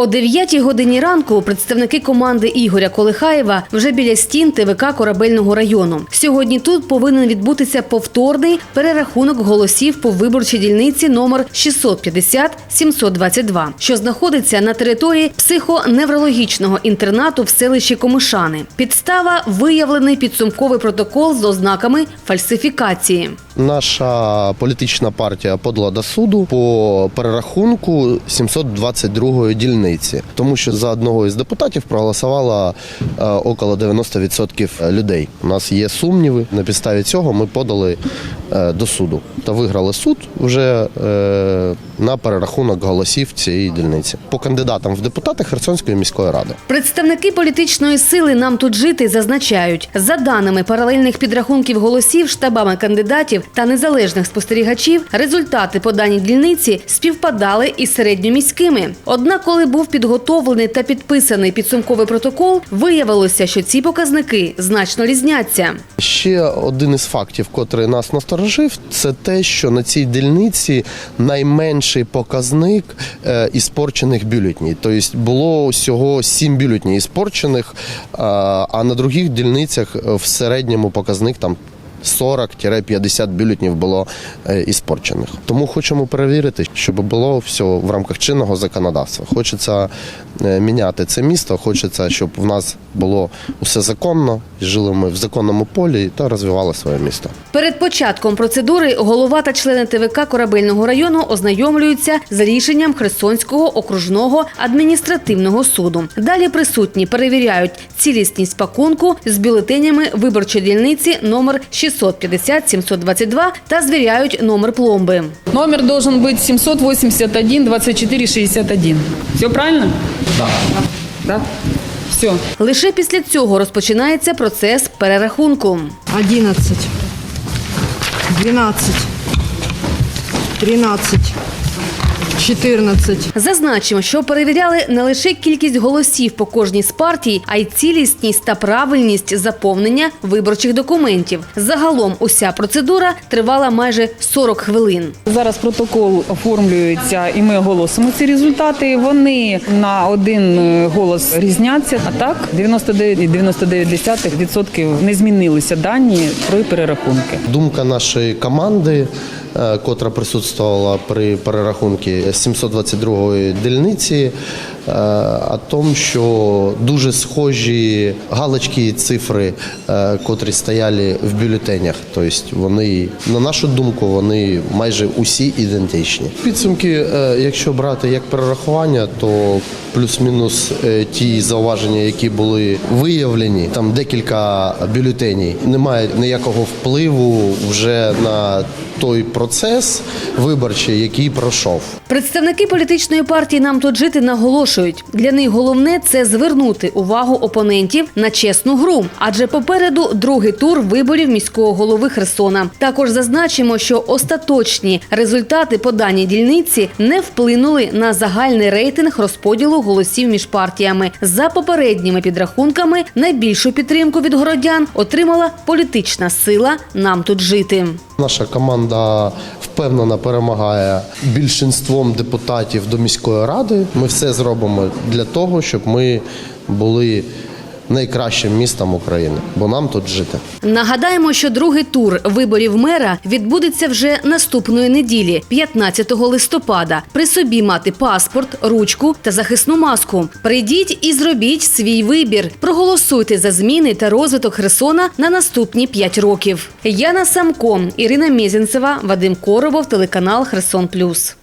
О 9 годині ранку представники команди Ігоря Колихаєва вже біля стін ТВК корабельного району. Сьогодні тут повинен відбутися повторний перерахунок голосів по виборчій дільниці номер 650-722, що знаходиться на території психоневрологічного інтернату в селищі Комишани. Підстава виявлений підсумковий протокол з ознаками фальсифікації. Наша політична партія подала до суду по перерахунку 722 дільниці, тому що за одного із депутатів проголосувало е, около 90% людей. У нас є сумніви. На підставі цього ми подали до суду та виграли суд вже е, на перерахунок голосів цієї дільниці по кандидатам в депутати Херсонської міської ради. Представники політичної сили нам тут жити зазначають, за даними паралельних підрахунків голосів штабами кандидатів та незалежних спостерігачів, результати по даній дільниці співпадали із середньоміськими. Однак, коли був підготовлений та підписаний підсумковий протокол, виявилося, що ці показники значно різняться. Ще один із фактів, котрий нас насторожив, це те, що на цій дільниці найменший показник е, іспорчених бюлетнів. Тобто було всього сім бюлетнів іспорчених, е, а на других дільницях е, в середньому показник там. 40-50 бюлетнів було е, іспорчених. Тому хочемо перевірити, щоб було все в рамках чинного законодавства. Хочеться е, міняти це місто, хочеться, щоб в нас було усе законно, жили ми в законному полі та розвивали своє місто. Перед початком процедури голова та члени ТВК корабельного району ознайомлюються з рішенням Херсонського окружного адміністративного суду. Далі присутні перевіряють цілісність пакунку з бюлетенями виборчої дільниці номер 650-722 та звіряють номер пломби. Номер має бути 781 24 61. Все правильно? Да. Да? Все. Лише після цього розпочинається процес перерахунку. 11, 12, 13, 14. Зазначимо, що перевіряли не лише кількість голосів по кожній з партій, а й цілісність та правильність заповнення виборчих документів. Загалом уся процедура тривала майже 40 хвилин. Зараз протокол оформлюється і ми оголосимо ці результати. Вони на один е, голос різняться. А так 99,99% не змінилися дані при перерахунки. Думка нашої команди, котра присутствувала при перерахунку 722-ї дільниці, е, о тому, що дуже схожі галочки і цифри, е, котрі стояли в бюлетенях. Тобто вони, на нашу думку, вони майже усі ідентичні. Підсумки, е, якщо брати як перерахування, то плюс-мінус е, ті зауваження, які були виявлені, там декілька бюлетенів, немає ніякого впливу вже на той процес виборчий, який пройшов. Представники політичної партії нам тут жити наголошують. Для них головне це звернути увагу опонентів на чесну гру, адже попереду другий тур виборів міського голови Херсона. Також зазначимо, що остаточні результати по даній дільниці не вплинули на загальний рейтинг розподілу голосів між партіями. За попередніми підрахунками найбільшу підтримку від городян отримала політична сила нам тут жити. Наша команда впевнено перемагає більшинством депутатів до міської ради. Ми все зробимо для того, щоб ми були найкращим містом України, бо нам тут жити. Нагадаємо, що другий тур виборів мера відбудеться вже наступної неділі, 15 листопада. При собі мати паспорт, ручку та захисну маску. Прийдіть і зробіть свій вибір. Проголосуйте за зміни та розвиток Херсона на наступні 5 років. Яна Самко, Ірина Мєзінцева, Вадим Коробов, телеканал Херсон Плюс.